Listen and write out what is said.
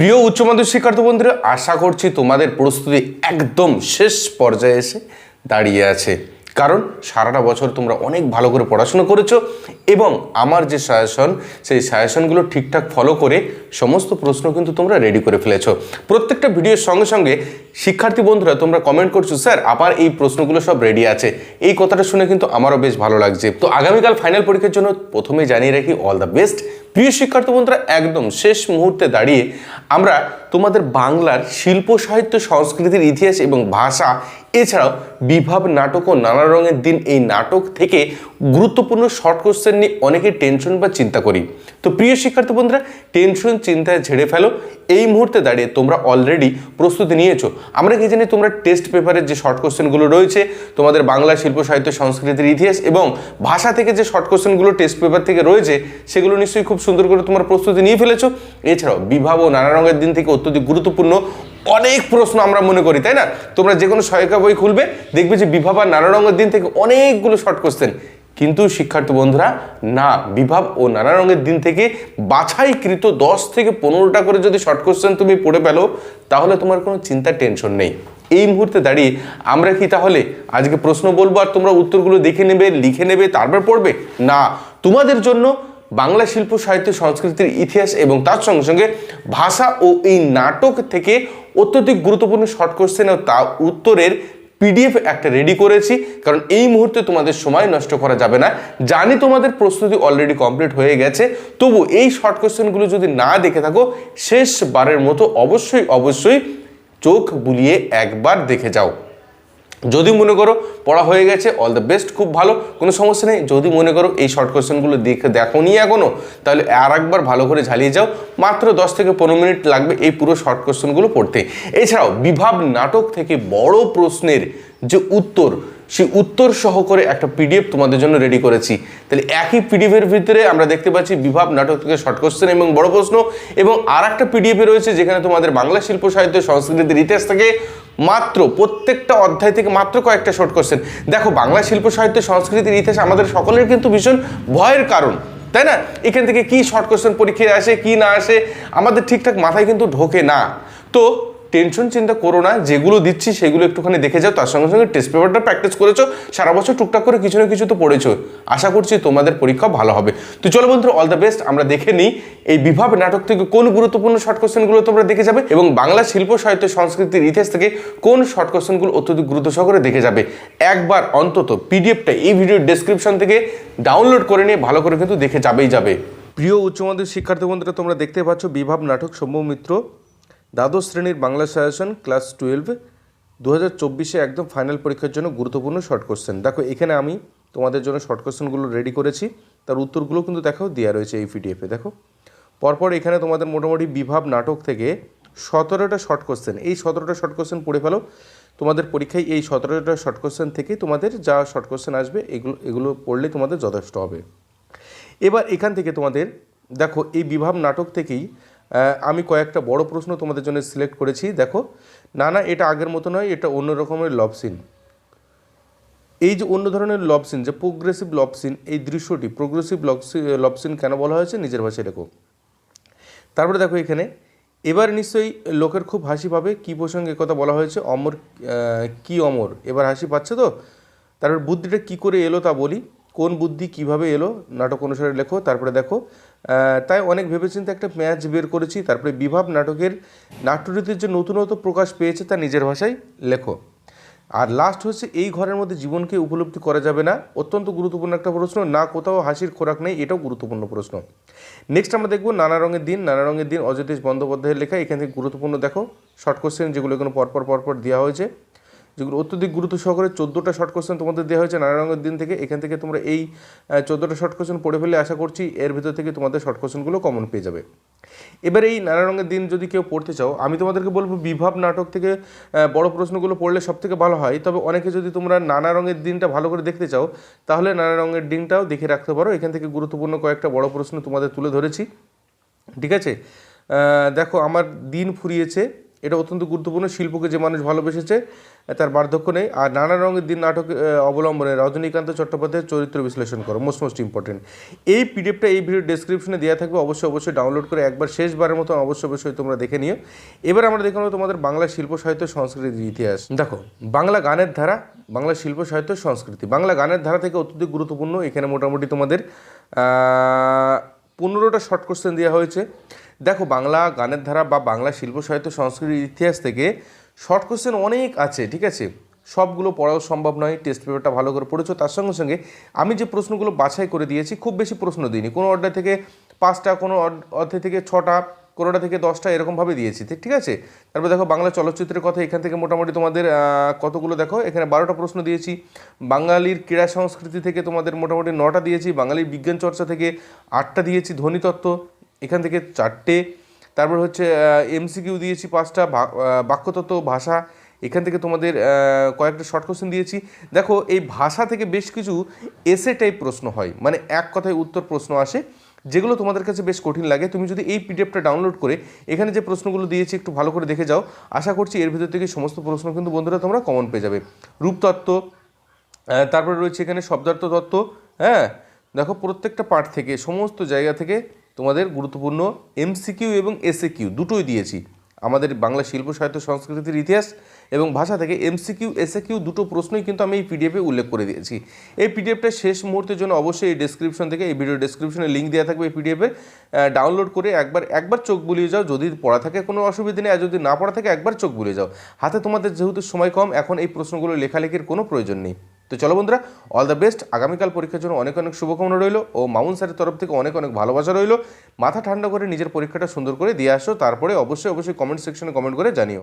প্রিয় উচ্চ মাধ্যমিক শিক্ষার্থী বন্ধুরা, আশা করছি তোমাদের প্রস্তুতি একদম শেষ পর্যায়ে এসে দাঁড়িয়ে আছে। কারণ সারাটা বছর তোমরা অনেক ভালো করে পড়াশোনা করেছ এবং আমার যে সাজেশন, সেই সাজেশনগুলো ঠিকঠাক ফলো করে সমস্ত প্রশ্ন কিন্তু তোমরা রেডি করে ফেলেছো। প্রত্যেকটা ভিডিওর সঙ্গে সঙ্গে শিক্ষার্থী বন্ধুরা, তোমরা কমেন্ট করছ, স্যার, আবার এই প্রশ্নগুলো সব রেডি আছে। এই কথাটা শুনে কিন্তু আমারও বেশ ভালো লাগছে। তো আগামীকাল ফাইনাল পরীক্ষার জন্য প্রথমেই জানিয়ে রাখি অল দ্য বেস্ট প্রিয় শিক্ষার্থী বন্ধুরা, একদম শেষ মুহূর্তে দাঁড়িয়ে আমরা তোমাদের বাংলার শিল্প, সাহিত্য, সংস্কৃতির ইতিহাস এবং ভাষা এছাড়াও বিভাব নাটক ও নানা রঙের দিন এই নাটক থেকে গুরুত্বপূর্ণ শর্ট কোশ্চেন নিয়ে অনেকে টেনশন বা চিন্তা করি। তো প্রিয় শিক্ষার্থী বন্ধুরা টেনশন চিন্তায় ঝেড়ে ফেলো। এই মুহূর্তে দাঁড়িয়ে তোমরা অলরেডি প্রস্তুতি নিয়েছো। আমরা কি জানি তোমরা টেস্ট পেপারের যে শর্ট কোশ্চেনগুলো রয়েছে, তোমাদের বাংলা শিল্প, সাহিত্য, সংস্কৃতির ইতিহাস এবং ভাষা থেকে যে শর্ট কোশ্চেনগুলো টেস্ট পেপার থেকে রয়েছে, সেগুলো নিশ্চয়ই খুব সুন্দর করে তোমরা প্রস্তুতি নিয়ে ফেলেছো। এছাড়াও বিভাব ও নানা রঙের দিন থেকে অত্যধিক গুরুত্বপূর্ণ অনেক প্রশ্ন আমরা মনে করি, তাই না? তোমরা যে কোনো সহায়িকা বই খুলবে, দেখবে যে বিভাব আর নানা রঙের দিন থেকে অনেকগুলো শর্ট কোশ্চেন। কিন্তু শিক্ষার্থী বন্ধুরা, না, বিভাব ও নানা রঙের দিন থেকে বাছাইকৃত দশ থেকে পনেরোটা করে যদি শর্ট কোশ্চেন তুমি পড়ে পেল তাহলে তোমার কোনো চিন্তার টেনশন নেই। এই মুহূর্তে দাঁড়িয়ে আমরা কি তাহলে আজকে প্রশ্ন বলব আর তোমরা উত্তরগুলো দেখে নেবে, লিখে নেবে, তারপর পড়বে? না, তোমাদের জন্য বাংলা শিল্প, সাহিত্য, সংস্কৃতির ইতিহাস এবং তার সঙ্গে সঙ্গে ভাষা ও এই নাটক থেকে অত্যধিক গুরুত্বপূর্ণ শর্ট কোশ্চেন তা উত্তরের পিডিএফ একটা রেডি করেছি। কারণ এই মুহূর্তে তোমাদের সময় নষ্ট করা যাবে না। জানি তোমাদের প্রস্তুতি অলরেডি কমপ্লিট হয়ে গেছে। তবু এই শর্ট কোশ্চেনগুলো যদি না দেখে থাকো, শেষবারের মতো অবশ্যই অবশ্যই চোখ বুলিয়ে একবার দেখে যাও। যদি মনে করো পড়া হয়ে গেছে অল দ্য বেস্ট খুব ভালো, কোনো সমস্যা নেই। যদি মনে করো এই শর্ট কোশ্চেনগুলো দেখে দেখো নি এখনও তাহলে আর একবার ভালো করে ঝালিয়ে যাও। মাত্র দশ থেকে পনেরো মিনিট লাগবে এই পুরো শর্ট কোশ্চেনগুলো পড়তে। এছাড়াও বিভাব নাটক থেকে বড় প্রশ্নের যে উত্তর সেই উত্তর সহ করে একটা পিডিএফ তোমাদের জন্য রেডি করেছি। তাহলে একই পিডিএফের ভিতরে আমরা দেখতে পাচ্ছি বিভাব নাটক থেকে শর্ট কোশ্চেন এবং বড় প্রশ্ন এবং আর একটা পিডিএফে রয়েছে যেখানে তোমাদের বাংলা শিল্প সাহিত্য সংস্কৃতির ইতিহাস থেকে মাত্র, প্রত্যেকটা অধ্যায় থেকে মাত্র কয়েকটা শর্ট কোশ্চেন দেখো, বাংলা শিল্প সাহিত্য, সংস্কৃতির ইতিহাস আমাদের সকলের কিন্তু ভীষণ ভয়ের কারণ, তাই না? এখান থেকে কি শর্ট কোশ্চেন পরীক্ষায় আসে, কি না আসে, আমাদের ঠিকঠাক মাথায় কিন্তু ঢোকে না। তো টেনশন, চিন্তা করো না, যেগুলো দিচ্ছি সেগুলো একটুখানি দেখে যাও। তার সঙ্গে সঙ্গে টেস্ট পেপারটা প্র্যাকটিস করেছ, সারা বছর টুকটাক করে কিছু না কিছু তো পড়েছো। আশা করছি তোমাদের পরীক্ষা ভালো হবে। তো চলো বন্ধু অল দ্য বেস্ট আমরা দেখে নিই এই বিভাব নাটক থেকে কোন গুরুত্বপূর্ণ শর্ট কোশ্চেনগুলো তোমরা দেখে যাবে এবং বাংলা শিল্প, সাহিত্য, সংস্কৃতির ইতিহাস থেকে কোন শর্ট কোশ্চেনগুলো অত্যধিক গুরুত্ব সহকারে দেখে যাবে। একবার অন্তত পিডিএফটা এই ভিডিওর ডেসক্রিপশন থেকে ডাউনলোড করে নিয়ে ভালো করে কিন্তু দেখে যাবেই যাবে। প্রিয় উচ্চ মাধ্যমিক শিক্ষার্থী বন্ধুরা, তোমরা দেখতে পাচ্ছ বিভাব নাটক সৌম্য মিত্র। দ্বাদশ শ্রেণির বাংলা সাজেশন ক্লাস টুয়েলভ দু হাজার চব্বিশে একদম ফাইনাল পরীক্ষার জন্য গুরুত্বপূর্ণ শর্ট কোশ্চেন দেখো, এখানে আমি তোমাদের জন্য শর্ট কোশ্চেনগুলো রেডি করেছি। তার উত্তরগুলো কিন্তু দেখাও দেওয়া রয়েছে এই পিডিএফে দেখো। পরপর এখানে তোমাদের মোটামুটি বিভাব নাটক থেকে সতেরোটা শর্ট কোশ্চেন এই সতেরোটা শর্ট কোশ্চেন পড়ে ফেলো। তোমাদের পরীক্ষায় এই সতেরোটা শর্ট কোশ্চেন থেকে তোমাদের যা শর্ট কোশ্চেন আসবে, এগুলো এগুলো পড়লে তোমাদের যথেষ্ট হবে। এবার এখান থেকে তোমাদের, দেখো, এই বিভাব নাটক থেকেই আমি কয়েকটা বড় প্রশ্ন তোমাদের জন্য সিলেক্ট করেছি। দেখো, না না, এটা আগের মতো নয়, এটা অন্য রকমের লভ সিন। এই যে অন্য ধরনের লভ সিন, যে প্রোগ্রেসিভ লভ সিন, এই দৃশ্যটি প্রোগ্রেসিভ লভ সিন কেন বলা হয়েছে? নিজের ভাষায় লেখো। তারপরে দেখো এখানে, এবার নিশ্চয়ই লোকের খুব হাসি পাবে কী প্রসঙ্গে কথা বলা হয়েছে, অমর কি অমর? এবার হাসি পাচ্ছে তো? তারপর বুদ্ধিটা কি করে এলো তা বলি, কোন বুদ্ধি কীভাবে এলো, নাটক অনুসারে লেখো। তারপরে দেখো তাই অনেক ভেবেচিন্তে একটা ম্যাচ বের করেছি। তারপরে বিভাব নাটকের নাট্যরীতির যে নতুনত্ব প্রকাশ পেয়েছে তা নিজের ভাষায় লেখো। আর লাস্ট হচ্ছে, এই ঘরের মধ্যে জীবনকে উপলব্ধি করা যাবে না। অত্যন্ত গুরুত্বপূর্ণ একটা প্রশ্ন, না কোথাও হাসির খোরাক নেই, এটাও গুরুত্বপূর্ণ প্রশ্ন। নেক্সট আমরা দেখব নানা রঙের দিন। নানা রঙের দিন অযোধ্যেশ বন্দ্যোপাধ্যায়ের লেখা, এখান থেকে গুরুত্বপূর্ণ দেখো। শর্ট কোশ্চেন যেগুলো এখানে পরপর পরপর দেওয়া হয়েছে। যেগুলো অত্যধিক গুরুত্ব সহকারে চোদ্দোটা শর্ট কোশ্চেন তোমাদের দেওয়া হয়েছে নানা রঙের দিন থেকে। এখান থেকে তোমরা এই চোদ্দোটা শর্ট কোশ্চেন পড়ে ফেলে আশা করছি এর ভিতর থেকে তোমাদের শর্ট কোশ্চেনগুলো কমন পেয়ে যাবে। এবার এই নানা রঙের দিন যদি কেউ পড়তে চাও, আমি তোমাদেরকে বলব বিভাব নাটক থেকে বড় প্রশ্নগুলো পড়লে সব থেকে ভালো হয়। তবে অনেকে যদি তোমরা নানা রঙের দিনটা ভালো করে দেখতে চাও, তাহলে নানা রঙের দিনটাও দেখে রাখতে পারো। এখান থেকে গুরুত্বপূর্ণ কয়েকটা বড় প্রশ্ন তোমাদের তুলে ধরেছি। ঠিক আছে? দেখো, আমার দিন ফুরিয়েছে। এটা অত্যন্ত গুরুত্বপূর্ণ। শিল্পকে যে মানুষ ভালোবেসেছে, তার বার্ধক্য নেই। আর নানা রঙের দিন নাটক অবলম্বনে রজনীকান্ত চট্টোপাধ্যায়ের চরিত্র বিশ্লেষণ করো মোস্ট মোস্ট ইম্পর্টেন্ট এই পিডিএফটা, এই ভিডিও ডেসক্রিপশনে দেওয়া থাকবে। অবশ্যই অবশ্যই ডাউনলোড করে একবার শেষবারের মতো অবশ্যই অবশ্যই তোমরা দেখে নিও। এবার আমরা দেখে নেব তোমাদের বাংলা শিল্প, সাহিত্য, সংস্কৃতির ইতিহাস। দেখো, বাংলা গানের ধারা, বাংলা শিল্প, সাহিত্য, সংস্কৃতি। বাংলা গানের ধারা থেকে অত্যধিক গুরুত্বপূর্ণ। এখানে মোটামুটি তোমাদের পনেরোটা শর্ট কোশ্চেন দেওয়া হয়েছে। দেখো, বাংলা গানের ধারা বা বাংলা শিল্প সাহিত্য সংস্কৃতির ইতিহাস থেকে শর্ট কোশ্চেন অনেক আছে, ঠিক আছে? সবগুলো পড়াও সম্ভব নয় টেস্ট পেপারটা ভালো করে পড়েছো। তার সঙ্গে সঙ্গে আমি যে প্রশ্নগুলো বাছাই করে দিয়েছি, খুব বেশি প্রশ্ন দিইনি। কোনো অধ্যায় থেকে পাঁচটা, কোনো অধ্যায় থেকে ছটা কোনোটা থেকে দশটা এরকমভাবে দিয়েছি ঠিক আছে? তারপর দেখো, বাংলা চলচ্চিত্রের কথা, এখান থেকে মোটামুটি তোমাদের কতগুলো দেখো? এখানে বারোটা প্রশ্ন দিয়েছি। বাঙালির ক্রীড়া সংস্কৃতি থেকে তোমাদের মোটামুটি নটা দিয়েছি। বাঙালির বিজ্ঞান চর্চা থেকে আটটা দিয়েছি ধ্বনিতত্ত্ব এখান থেকে চারটে। তারপর হচ্ছে এমসিকিউ দিয়েছি পাঁচটা বাক্যতত্ত্ব, ভাষা। এখান থেকে তোমাদের কয়েকটা শর্ট কোশ্চেন দিয়েছি। দেখো, এই ভাষা থেকে বেশ কিছু এসে টাইপ প্রশ্ন হয়। মানে এক কথায় উত্তর প্রশ্ন আসে, যেগুলো তোমাদের কাছে বেশ কঠিন লাগে। তুমি যদি এই পিডিএফটা ডাউনলোড করে এখানে যে প্রশ্নগুলো দিয়েছি একটু ভালো করে দেখে যাও। আশা করছি এর ভিতর থেকে সমস্ত প্রশ্ন কিন্তু বন্ধুরা তোমরা কমন পেয়ে যাবে। রূপতত্ত্ব তারপরে রয়েছে এখানে শব্দার্থ তত্ত্ব হ্যাঁ? দেখো, প্রত্যেকটা পার্ট থেকে, সমস্ত জায়গা থেকে তোমাদের গুরুত্বপূর্ণ এমসিকিউ এবং এসএকিউ দুটোই দিয়েছি। আমাদের বাংলা শিল্প, সাহিত্য, সংস্কৃতির ইতিহাস এবং ভাষা থেকে এমসিকিউ এসএকিউ দুটো প্রশ্নই কিন্তু আমি এই পিডিএফে উল্লেখ করে দিয়েছি। এই পিডিএফটা শেষ মুহূর্তের জন্য অবশ্যই এই ডেসক্রিপশন থেকে, এই ভিডিও ডেসক্রিপশনে লিঙ্ক দেওয়া থাকবে এই পিডিএফে ডাউনলোড করে একবার একবার চোখ বুলিয়ে যাও। যদি পড়া থাকে কোনো অসুবিধা নেই, আর যদি না পড়া থাকে একবার চোখ বুলিয়ে যাও। হাতে তোমাদের যেহেতু সময় কম, এখন এই প্রশ্নগুলো লেখালেখির কোনো প্রয়োজন নেই। তো চলো বন্ধুরা অল দ্য বেস্ট আগামীকাল পরীক্ষার জন্য অনেক অনেক শুভকামনা রইল ও মামুন স্যারের তরফ থেকে অনেক অনেক ভালোবাসা রইল। মাথা ঠান্ডা করে নিজের পরীক্ষাটা সুন্দর করে দিয়ে আসো, তারপরে অবশ্যই অবশ্যই কমেন্ট সেকশনে কমেন্ট করে জানিও।